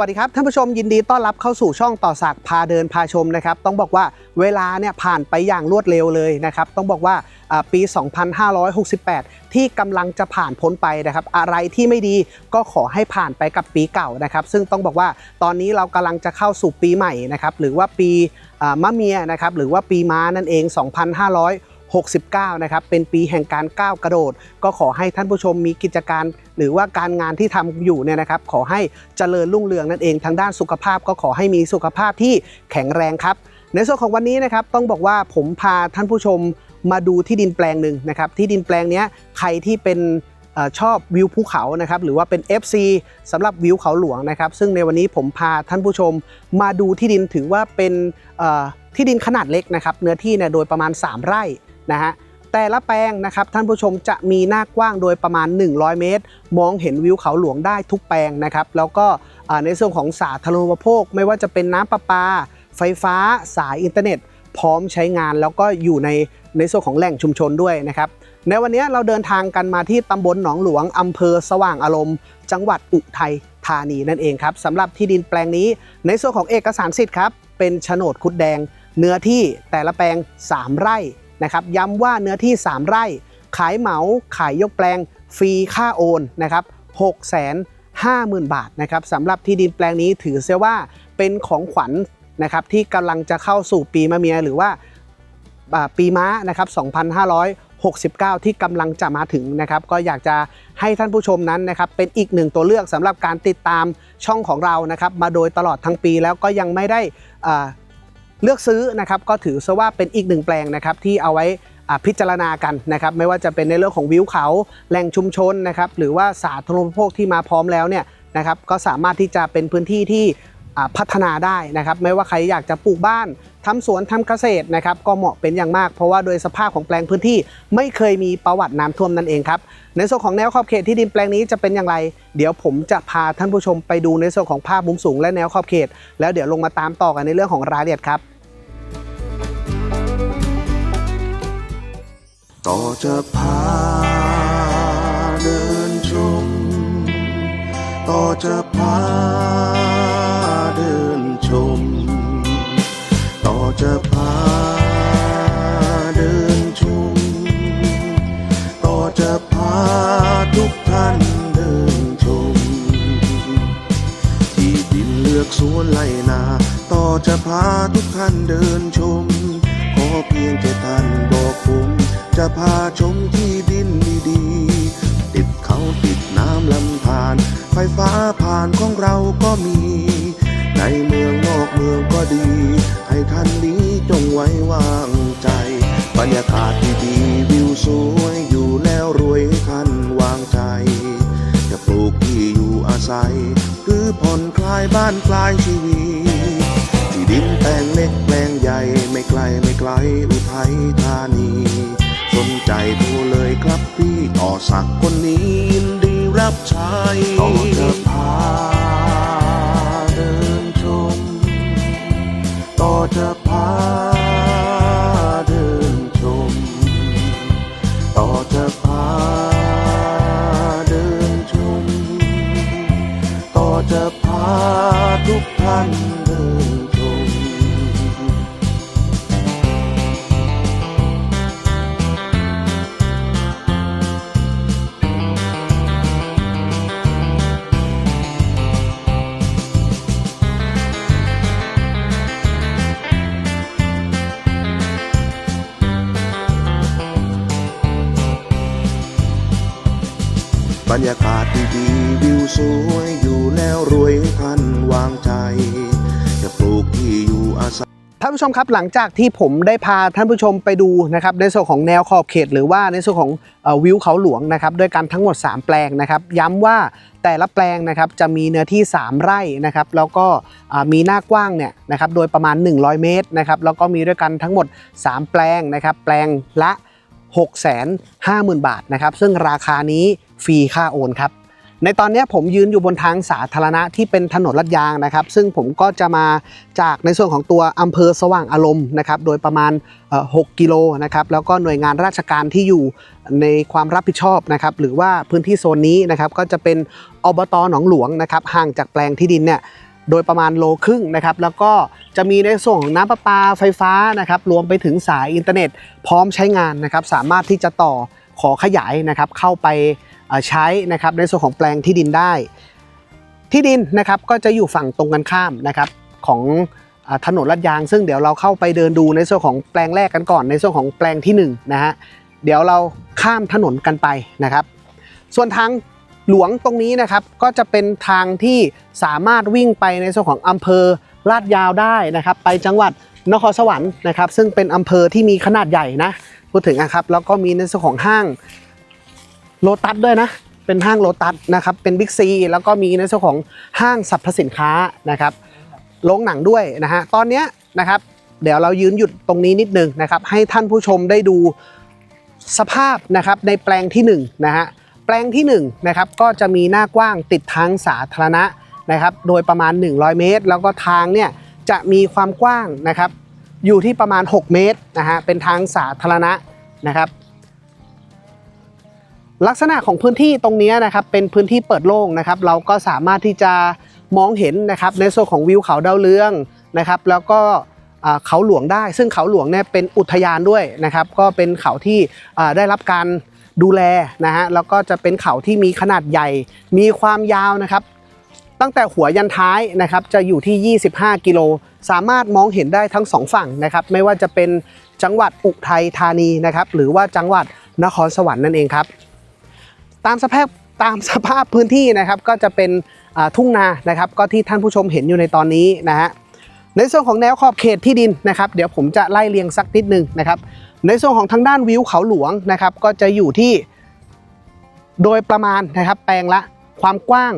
วัสดีครับท่านผู้ชมยินดีต้อนรับเข้าสู่ช่องต่อสักพาเดินพาชมนะครับต้องบอกว่าเวลาเนี่ยผ่านไปอย่างรวดเร็วเลยนะครับต้องบอกว่าปี 2568 ที่กำลังจะผ่านพ้นไปนะครับอะไรที่ไม่ดีก็ขอให้ผ่านไปกับปีเก่านะครับซึ่งต้องบอกว่าตอนนี้เรากำลังจะเข้าสู่ปีใหม่นะครับหรือว่าปีมะเมียนะครับหรือว่าปีม้านั่นเอง 2500 69 นะครับ เป็นปีแห่งการก้าวกระโดด ก็ขอให้ท่านผู้ชมมีกิจการ หรือว่าการงานที่ทำอยู่เนี่ยนะครับ ขอให้เจริญรุ่งเรืองนั่นเอง ทางด้านสุขภาพก็ขอให้มีสุขภาพที่แข็งแรงครับ ในส่วนของวันนี้นะครับ ต้องบอกว่าผมพาท่านผู้ชมมาดูที่ดินแปลงหนึ่งนะครับ ที่ดินแปลงเนี้ยใครที่เป็นอชอบวิวภูเขานะครับหรือว่าเป็น FC สำหรับวิวเขาหลวงนะครับ ซึ่งในวันนี้ผมพาท่านผู้ชมมาดูที่ดินถือว่าเป็นที่ดินขนาดเล็กนะครับ เนื้อที่เนี่ยโดยประมาณ 3 ไร่ นะฮะแต่ละแปลงนะครับท่านผู้ชมจะมีหน้ากว้างโดยประมาณ 100 เมตร มองเห็นวิวเขาหลวงได้ทุกแปลงนะครับแล้วก็ในส่วนของสาธารณูปโภค ไม่ว่าจะเป็นน้ำประปา ไฟฟ้าสายอินเทอร์เน็ต พร้อมใช้งานแล้วก็อยู่ในในส่วนของแหล่งชุมชนด้วยนะครับในวันนี้เราเดินทางกันมาที่ตำบลหนองหลวงอำเภอสว่างอารมณ์ จังหวัดอุทัยธานีนั่นเองครับสำหรับที่ดินแปลงนี้ ในส่วนของเอกสารสิทธิ์ครับเป็นโฉนดคุดแดง เนื้อที่แต่ละแปลง 3 ไร่ นะครับย้ำว่าเนื้อที่ 3 ไร่ ขายเหมา ขายยกแปลง ฟรีค่าโอนนะครับ6 5 0 0 0 0 บาทนะครับสำหรับที่ดินแปลงนี้ถือเสียว่าเป็นของขวัญนะครับที่กำลังจะเข้าสู่ปีมะเมียหรือว่าปีม้านะครับ2569 ที่กำลังจะมาถึงนะครับ ก็อยากจะให้ท่านผู้ชมนั้นนะครับ เป็นอีกหนึ่งตัวเลือกสำหรับการติดตามช่องของเรานะครับ มาโดยตลอดทั้งปีแล้วก็ยังไม่ได้อ่า เลือกซื้อนะครับก็ถือซะว่าเป็นอีกหนึ่งแปลงนะครับที่เอาไว้พิจารณากันนะครับไม่ว่าจะเป็นในเรื่องของวิวเขาแหล่งชุมชนนะครับหรือว่าสาธารณูปโภคที่มาพร้อมแล้วเนี่ยนะครับก็สามารถที่จะเป็นพื้นที่ที่ พัฒนาได้นะครับไม่ว่าใครอยากจะปลูกบ้านทำสวนทำเกษตรนะครับก็เหมาะเป็นอย่างมาก เพราะว่าโดยสภาพของแปลงพื้นที่ไม่เคยมีประวัติน้ำท่วมนั่นเองครับในส่วนของแนวขอบเขตที่ดินแปลงนี้จะเป็นอย่างไร เดี๋ยวผมจะพาท่านผู้ชมไปดูในส่วนของภาพมุมสูงและแนวขอบเขต แล้วเดี๋ยวลงมาตามต่อกันในเรื่องของรายละเอียดครับ ต่อจะพาเดินชมต่อจะพา จะพาเดินชมต่อจะพาทุกท่านเดินชม ที่ดินเลือกสวนไล่นา ต่อจะพาทุกท่านเดินชม ขอเพียงแค่ท่านบอกผม จะพาชมที่ดินดีๆติดเขาติดน้ำลำธารไฟฟ้าผ่านของเราก็มี ในเมืองนอกเมืองก็ดี ให้ท่านนี้จงไว้วางใจ บรรยากาศดีๆวิวสวยอยู่แล้วรวยให้นวางใจ จะปลูกที่อยู่อาศัย หรือผ่อนคลายบ้านคลายชีวิตที่ดินแปลงเล็กแปลงใหญ่ไม่ไกลไม่ไกลอุทัยธานี สนใจโทรเลยครับพี่ต่อสักคนนี้ รยากาศดีๆวิวสวยอยู่แล้วรวยให้ท่านวางใจ จะปลูกที่อยู่อาศัยท่านผู้ชมครับหลังจากที่ผมได้พาท่านผู้ชมไปดูนะครับในส่วนของแนวขอบเขต หรือว่าในส่วนของวิวเขาหลวงนะครับด้วยกันทั้งหมด 3 แปลงนะครับ ย้ำว่าแต่ละแปลงนะครับจะมีเนื้อที่ 3 ไร่นะครับแล้วก็มีหน้ากว้างเนี่ยนะครับโดยประมาณ 100 เมตรนะครับแล้วก็มีด้วยกันทั้งหมด 3 แปลงนะครับแปลงละ 650,000 บาทนะครับซึ่งราคานี้ ฟรีค่าโอนครับ ในตอนนี้ผมยืนอยู่บนทางสาธารณะที่เป็นถนนลาดยางนะครับ ซึ่งผมก็จะมาจากในส่วนของตัวอำเภอสว่างอารมณ์นะครับ โดยประมาณ 6 กิโลนะครับ แล้วก็หน่วยงานราชการที่อยู่ในความรับผิดชอบนะครับ หรือว่าพื้นที่โซนนี้นะครับ ก็จะเป็นอบตหนองหลวงนะครับ ห่างจากแปลงที่ดินเนี่ยโดยประมาณโลครึ่งนะครับ แล้วก็จะมีในส่วนของน้ำประปาไฟฟ้านะครับ รวมไปถึงสายอินเทอร์เน็ตพร้อมใช้งานนะครับ สามารถที่จะต่อขอขยายนะครับ เข้าไป ใช้นะครับในส่วนของแปลงที่ดินได้ ที่ดินนะครับก็จะอยู่ฝั่งตรงกันข้ามนะครับของอถนนลาดยาง ซึ่งเดี๋ยวเราเข้าไปเดินดูในส่วนของแปลงแรกกันก่อนในส่วนของแปลงที่หนึ่งนะฮะเดี๋ยวเราข้ามถนนกันไปนะครับ ส่วนทางหลวงตรงนี้นะครับก็จะเป็นทางที่สามารถวิ่งไปในส่วนของอำเภอลาดยาวได้นะครับ ไปจังหวัดนครสวรรค์นะครับ ซึ่งเป็นอำเภอที่มีขนาดใหญ่นะพูดถึงนะครับแล้วก็มีในส่วนของห้าง โลตัสด้วยนะ เป็นห้างโลตัสนะครับ เป็นบิ๊กซีแล้วก็มีในส่วนของห้างสรรพสินค้านะครับโรงหนังด้วยนะฮะ ตอนเนี้ยนะครับ เดี๋ยวเรายืนหยุดตรงนี้นิดนึงนะครับ ให้ท่านผู้ชมได้ดูสภาพนะครับในแปลงที่หนึ่งนะฮะ แปลงที่1นะครับก็จะมีหน้ากว้างติดทางสาธารณะนะครับ โดยประมาณ 100 เมตร แล้วก็ทางเนี่ยจะมีความกว้างนะครับ อยู่ที่ประมาณ 6 เมตรนะฮะ เป็นทางสาธารณะนะครับ ลักษณะของพื้นที่ตรงนี้นะครับเป็นพื้นที่เปิดโล่งนะครับ เราก็สามารถที่จะมองเห็นนะครับในส่วนของวิวเขาดาวเรืองนะครับ แล้วก็เขาหลวงได้ ซึ่งเขาหลวงเนี่ยเป็นอุทยานด้วยนะครับ ก็เป็นเขาที่ได้รับการดูแลนะฮะแล้วก็จะเป็นเขาที่มีขนาดใหญ่ มีความยาวนะครับ ตั้งแต่หัวยันท้ายนะครับจะอยู่ที่ 25 กิโล สามารถมองเห็นได้ทั้งสองฝั่งนะครับ ไม่ว่าจะเป็นจังหวัดอุทัยธานีนะครับ หรือว่าจังหวัดนครสวรรค์นั่นเองครับ ตามสภาพตามสภาพพื้นที่นะครับก็จะเป็นทุ่งนานะครับ ก็ที่ท่านผู้ชมเห็นอยู่ในตอนนี้นะฮะในส่วนของแนวขอบเขตที่ดินนะครับ เดี๋ยวผมจะไล่เรียงสักนิดนึงนะครับ ในส่วนของทางด้านวิวเขาหลวงนะครับ ก็จะอยู่ที่โดยประมาณนะครับแปลงละความกว้าง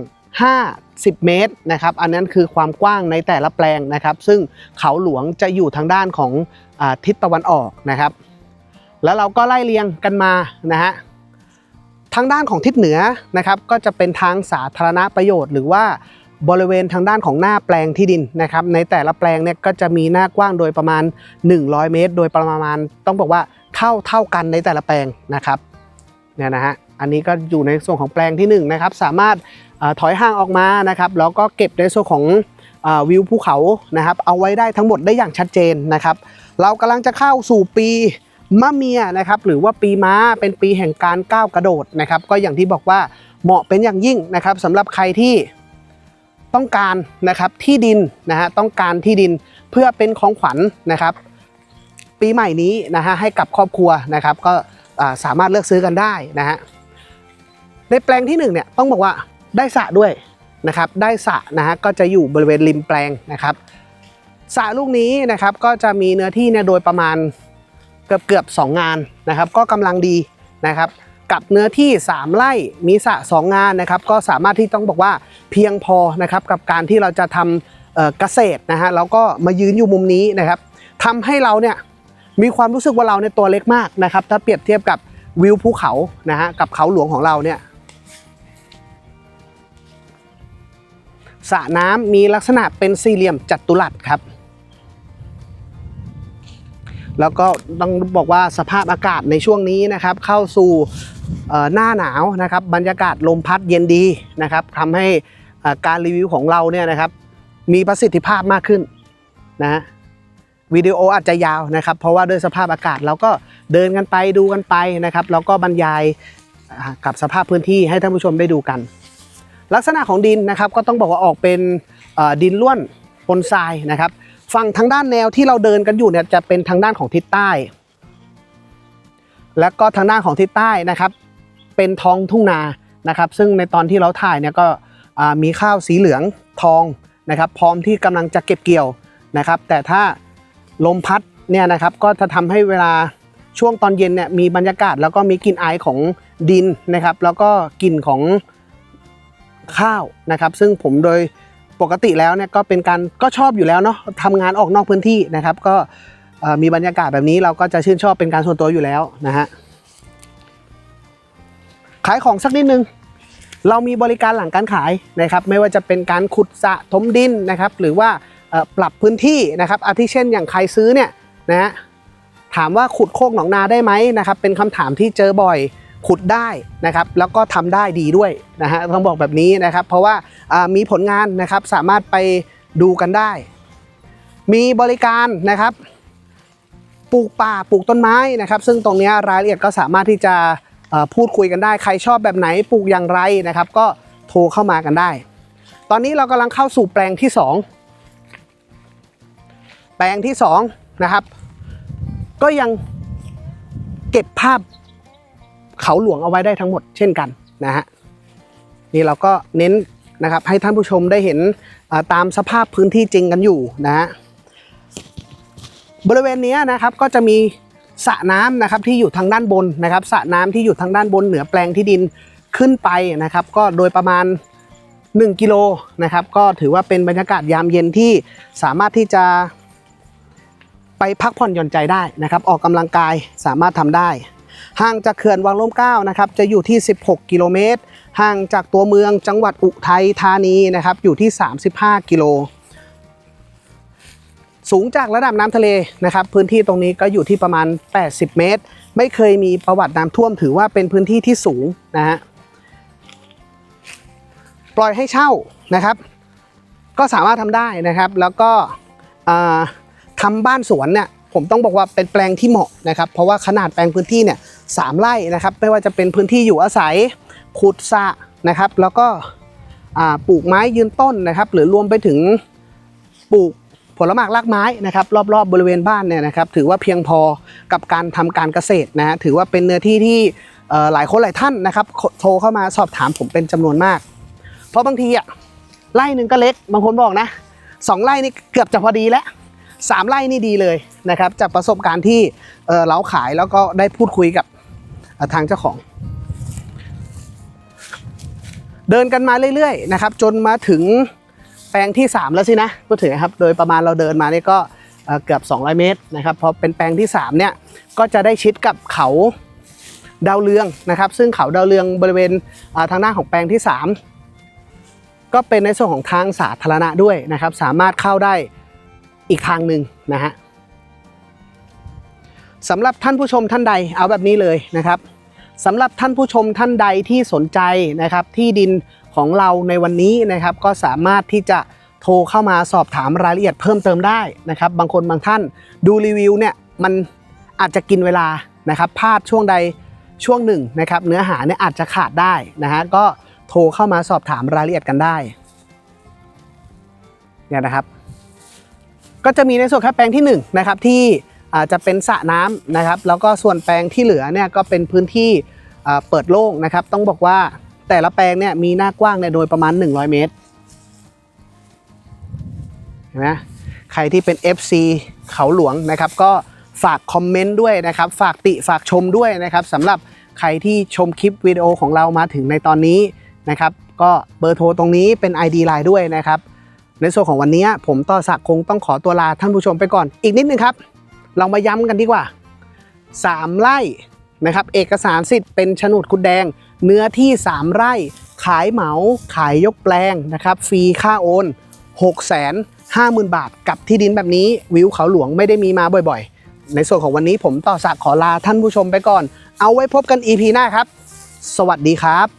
50 เมตรนะครับ อันนั้นคือความกว้างในแต่ละแปลงนะครับ ซึ่งเขาหลวงจะอยู่ทางด้านของอทิศตะวันออกนะครับ แล้วเราก็ไล่เรียงกันมานะฮะ ทางด้านของทิศเหนือนะครับก็จะเป็นทางสาธารณประโยชน์ หรือว่าบริเวณทางด้านของหน้าแปลงที่ดินนะครับ ในแต่ละแปลงเนี่ยก็จะมีหน้ากว้างโดยประมาณ 100 เมตร โดยประมาณต้องบอกว่าเท่าเท่ากันในแต่ละแปลงนะครับเนี่ยนะฮะอันนี้ก็อยู่ในส่วนของแปลงที่1นะครับสามารถอถอยห่างออกมานะครับแล้วก็เก็บในส่วนของอวิวภูเขานะครับเอาไว้ได้ทั้งหมดได้อย่างชัดเจนนะครับ เรากำลังจะเข้าสู่ปี มะเมียนะครับหรือว่าปีม้าเป็นปีแห่งการก้าวกระโดดนะครับ ก็อย่างที่บอกว่าเหมาะเป็นอย่างยิ่งนะครับสำหรับใครที่ต้องการนะครับที่ดินนะฮะต้องการที่ดินเพื่อเป็นของขวัญนะครับ ปีใหม่นี้นะฮะให้กับครอบครัวนะครับ ก็สามารถเลือกซื้อกันได้นะฮะในแปลงที่หนึ่งเนี่ยต้องบอกว่าได้สระด้วยนะครับได้สระนะฮะก็จะอยู่บริเวณริมแปลงนะครับสระลูกนี้นะครับก็จะมีเนื้อที่เนี่ยโดยประมาณ เกือบเกือบสองงานนะครับ ก็กำลังดีนะครับ กับเนื้อที่ 3 ไร่มีสระสองงานนะครับ ก็สามารถที่ต้องบอกว่าเพียงพอนะครับกับการที่เราจะทำเกษตรนะฮะแล้วก็มายืนอยู่มุมนี้นะครับทำให้เราเนี่ยมีความรู้สึกว่าเราเนี่ยตัวเล็กมากนะครับ ถ้าเปรียบเทียบกับวิวภูเขานะฮะกับเขาหลวงของเราเนี่ยสระน้ำมีลักษณะเป็นสี่เหลี่ยมจัตุรัสครับ แล้วก็ต้องบอกว่าสภาพอากาศในช่วงนี้นะครับ เข้าสู่หน้าหนาวนะครับ บรรยากาศลมพัดเย็นดีนะครับทำให้การรีวิวของเราเนี่ยนะครับ มีประสิทธิภาพมากขึ้นนะวิดีโออาจจะยาวนะครับ เพราะว่าด้วยสภาพอากาศเราก็เดินกันไปดูกันไปนะครับ แล้วก็บรรยายกับสภาพพื้นที่ให้ท่านผู้ชมได้ดูกัน ลักษณะของดินนะครับ ก็ต้องบอกว่าออกเป็นดินล้วนปนทรายนะครับ ฝั่งทางด้านแนวที่เราเดินกันอยู่เนี่ยจะเป็นทางด้านของทิศใต้ แล้วก็ทางด้านของทิศใต้นะครับ เป็นท้องทุ่งนานะครับ ซึ่งในตอนที่เราถ่ายเนี่ยก็มีข้าวสีเหลืองทองนะครับ พร้อมที่กำลังจะเก็บเกี่ยวนะครับ แต่ถ้าลมพัดเนี่ยนะครับก็จะทำให้เวลาช่วงตอนเย็นเนี่ยมีบรรยากาศแล้วก็มีกลิ่นไอายของดินนะครับ แล้วก็กลิ่นของข้าวนะครับ ซึ่งผมโดย ปกติแล้วเนี่ยก็เป็นการก็ชอบอยู่แล้วเนาะทำงานออกนอกพื้นที่นะครับ ก็มีบรรยากาศแบบนี้เราก็จะชื่นชอบเป็นการส่วนตัวอยู่แล้วนะฮะขายของสักนิดนึงเรามีบริการหลังการขายนะครับ ไม่ว่าจะเป็นการขุดสะถมดินนะครับ หรือว่าปรับพื้นที่นะครับอาทิเช่นอย่างใครซื้อเนี่ยนะฮะถามว่าขุดโคกหนองนาได้ไหมนะครับ เป็นคำถามที่เจอบ่อย ขุดได้นะครับแล้วก็ทำได้ดีด้วยนะฮะต้องบอกแบบนี้นะครับ เพราะว่ามีผลงานนะครับสามารถไปดูกันได้ มีบริการนะครับปลูกป่าปลูกต้นไม้นะครับ ซึ่งตรงนี้รายละเอียดก็สามารถที่จะพูดคุยกันได้ ใครชอบแบบไหนปลูกอย่างไรนะครับ ก็โทรเข้ามากันได้ ตอนนี้เรากำลังเข้าสู่แปลงที่ 2 แปลงที่2นะครับ ก็ยังเก็บภาพ เขาหลวงเอาไว้ได้ทั้งหมดเช่นกันนะฮะนี่เราก็เน้นนะครับให้ท่านผู้ชมได้เห็นตามสภาพพื้นที่จริงกันอยู่นะฮะบริเวณนี้นะครับก็จะมีสระน้ำนะครับที่อยู่ทางด้านบนนะครับสระน้ำที่อยู่ทางด้านบนเหนือแปลงที่ดินขึ้นไปนะครับ ก็โดยประมาณ 1 กิโลนะครับ ก็ถือว่าเป็นบรรยากาศยามเย็นที่สามารถที่จะไปพักผ่อนหย่อนใจได้นะครับ ออกกำลังกายสามารถทำได้ ห่างจากเขื่อนวังล่มเก้านะครับจะอยู่ที่ 16 กิโลเมตร ห่างจากตัวเมืองจังหวัดอุทัยธานีนะครับอยู่ที่ 35 กิโล สูงจากระดับน้ำทะเลนะครับพื้นที่ตรงนี้ก็อยู่ที่ประมาณ 80 เมตร ไม่เคยมีประวัติน้ำท่วมถือว่าเป็นพื้นที่ที่สูงนะฮะปล่อยให้เช่านะครับ ก็สามารถทำได้นะครับแล้วก็อ่าทำบ้านสวนเนี่ยผมต้องบอกว่าเป็นแปลงที่เหมาะนะครับ เพราะว่าขนาดแปลงพื้นที่เนี่ย สามไร่นะครับ ไม่ว่าจะเป็นพื้นที่อยู่อาศัยขุดสะนะครับ แล้วก็ปลูกไม้ยืนต้นนะครับ หรือรวมไปถึงปลูกผลหมากรากไม้นะครับ รอบๆบบริเวณบ้านเนี่ยนะครับ ถือว่าเพียงพอกับการทำการเกษตรนะฮะถือว่าเป็นเนื้อที่ที่หลายคนหลายท่านนะครับโทรเข้ามาสอบถามผมเป็นจำนวนมาก เพราะบางทีอะไร่หนึ่งก็เล็กบางคนบอกนะสองไร่นี่เกือบจะพอดีแล้วสามไร่นี่ดีเลยนะครับ จากประสบการณ์ที่เเราขายแล้วก็ได้พูดคุยกับ ทางเจ้าของ เดินกันมาเรื่อยๆนะครับ จนมาถึงแปลงที่ 3 แล้วสินะพูดถึงนะครับโดยประมาณเราเดินมาเนี่ยก็เอ่อเกือบ 200 เมตรนะครับพอเป็นแปลงที่ 3 เนี่ยก็จะได้ชิดกับเขาดาวเรืองนะครับ ซึ่งเขาดาวเรืองบริเวณทางหน้าของแปลงที่ 3 ก็เป็นในส่วนของทางสาธารณะด้วยนะครับ สามารถเข้าได้อีกทางหนึ่งนะฮะ สำหรับท่านผู้ชมท่านใดเอาแบบนี้เลยนะครับสำหรับท่านผู้ชมท่านใดที่สนใจนะครับที่ดินของเราในวันนี้นะครับ ก็สามารถที่จะโทรเข้ามาสอบถามรายละเอียดเพิ่มเติมได้นะครับ บางคนบางท่านดูรีวิวเนี่ยมันอาจจะกินเวลานะครับพลาดช่วงใดช่วงหนึ่งนะครับ เนื้อหาเนี่ยอาจจะขาดได้นะฮะก็โทรเข้ามาสอบถามรายละเอียดกันได้เนี่ยนะครับ ก็จะมีในส่วนแค่แปลงที่1นะครับที่ อาจจะเป็นสระน้ำนะครับ แล้วก็ส่วนแปลงที่เหลือเนี่ยก็เป็นพื้นที่เปิดโล่งนะครับ ต้องบอกว่าแต่ละแปลงเนี่ยมีหน้ากว้างเนี่ยโดยประมาณ 100 เมตรเห็นไหมใครที่เป็น FC เขาหลวงนะครับ ก็ฝากคอมเมนต์ด้วยนะครับ ฝากติฝากชมด้วยนะครับสำหรับใครที่ชมคลิปวิดีโอของเรามาถึงในตอนนี้นะครับ ก็เบอร์โทรตรงนี้เป็น ID Line ด้วยนะครับ ในส่วนของวันนี้ผมต่อศักดิ์คงต้องขอตัวลาท่านผู้ชมไปก่อนอีกนิดนึงครับ เรามาย้ำกันดีกว่า 3 ไร่นะครับ เอกสารสิทธิ์เป็นโฉนดคุดแดง เนื้อที่ 3 ไร่ ขายเหมา ขายยกแปลงนะครับ ฟรีค่าโอน 6 5 0 0 0 0 บาท กับที่ดินแบบนี้ วิวเขาหลวงไม่ได้มีมาบ่อยๆ ในส่วนของวันนี้ผมต่อศักขอลาท่านผู้ชมไปก่อน เอาไว้พบกัน EP หน้าครับ สวัสดีครับ